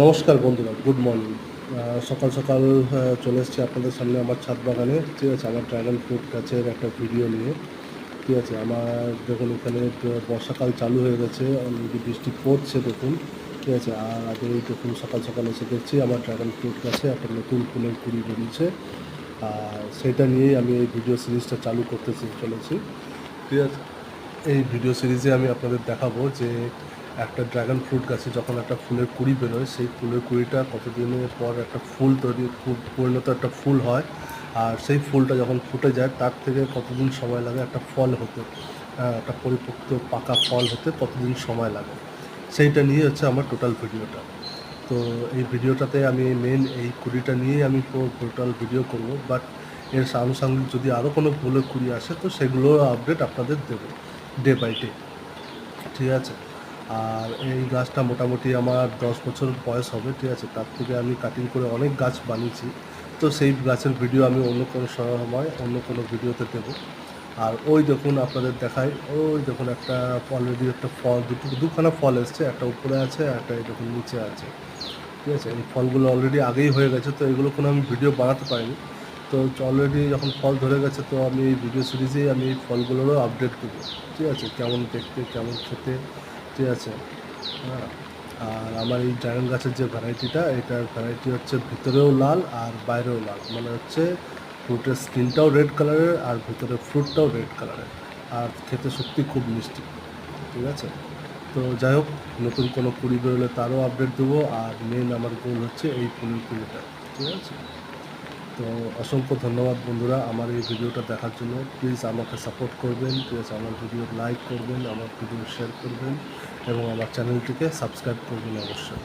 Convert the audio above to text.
নমস্কার বন্ধুরা good morning সকাল সকাল চলে এসেছি আপনাদের সামনে আমার ছাদ বাগানে। ঠিক আছে, আমার ড্রাগন ফ্রুট গাছের একটা ভিডিও নিয়ে। ঠিক আছে, আমার দেখুন এখানে বর্ষাকাল চালু হয়ে গেছে বৃষ্টি পড়ছে দেখুন। ঠিক আছে, আর আগে দেখুন সকাল সকাল এসে দেখছি আমার ড্রাগন ফ্রুট গাছে একটা নতুন ফুলের কুড়ি বেরিয়েছে। আর সেটা নিয়েই আমি এই ভিডিও সিরিজটা চালু করতে চলেছি। ঠিক আছে, এই ভিডিও সিরিজে আমি আপনাদের দেখাবো যে একটা ড্রাগন ফ্রুট গাছে যখন একটা ফুলের কুড়ি বেরোয়, সেই ফুলের কুড়িটা কতদিনের পর একটা ফুল তৈরি পরিণত একটা ফুল হয়। আর সেই ফুলটা যখন ফুটে যায়, তার থেকে কতদিন সময় লাগে? একটা ফল হতে একটা পরিপক্ত পাকা ফল হতে কতদিন সময় লাগে? সেইটা নিয়ে হচ্ছে আমার টোটাল ভিডিওটা। তো এই ভিডিওটাতে আমি মেন এই কুড়িটা নিয়েই আমি টোটাল ভিডিও করব। বাট এর আনুষঙ্গিক যদি আরও কোনো ফুলের কুড়ি আসে, তো সেগুলোর আপডেট আপনাদের দেবো ডে বাই ডে ঠিক আছে? আর এই গাছটা মোটামুটি আমার দশ বছর বয়স হবে, ঠিক আছে? তার থেকে আমি কাটিং করে অনেক গাছ বানিয়েছি। তো সেই গাছের ভিডিও আমি অন্য কোনো সময় অন্য কোনো ভিডিওতে দেবো। আর ওই দেখুন আপনাদের দেখাই, ওই দেখুন একটা অলরেডি একটা ফল, দুটো, দুখানা ফল এসছে, একটা উপরে আছে একটা দেখুন নিচে আছে। ঠিক আছে? এই ফলগুলো অলরেডি আগেই হয়ে গেছে, তো এগুলো কোনো আমি ভিডিও বানাতে পারিনি। তো অলরেডি যখন ফল ধরে গেছে, তো আমি এই ভিডিও সিরিজেই আমি এই ফলগুলোরও আপডেট দেবো। ঠিক আছে? কেমন দেখতে, কেমন খেতে ঠিক আছে। হ্যাঁ আর আমার এই ড্রাগন গাছের যে ভ্যারাইটিটা, এটার ভ্যারাইটি হচ্ছে ভিতরেও লাল আর বাইরেও লাল। মানে হচ্ছে ফ্রুটের স্কিনটাও রেড কালারের আর ভিতরে ফ্রুটটাও রেড কালারের আর খেতে সত্যি খুব মিষ্টি। ঠিক আছে? তো যাই হোক, নতুন কোনো কুড়ি বেরোলে তারও আপডেট দেবো। আর মেন আমার গোল হচ্ছে এই ফুলের কুড়িটা। ঠিক আছে? তো অসংখ্য ধন্যবাদ বন্ধুরা আমার এই ভিডিওটা দেখার জন্য। প্লিজ আমাকে সাপোর্ট করবেন প্লিজ আমার ভিডিও লাইক করবেন, আমার ভিডিও শেয়ার করবেন এবং আমার চ্যানেলটিকে সাবস্ক্রাইব করবেন অবশ্যই।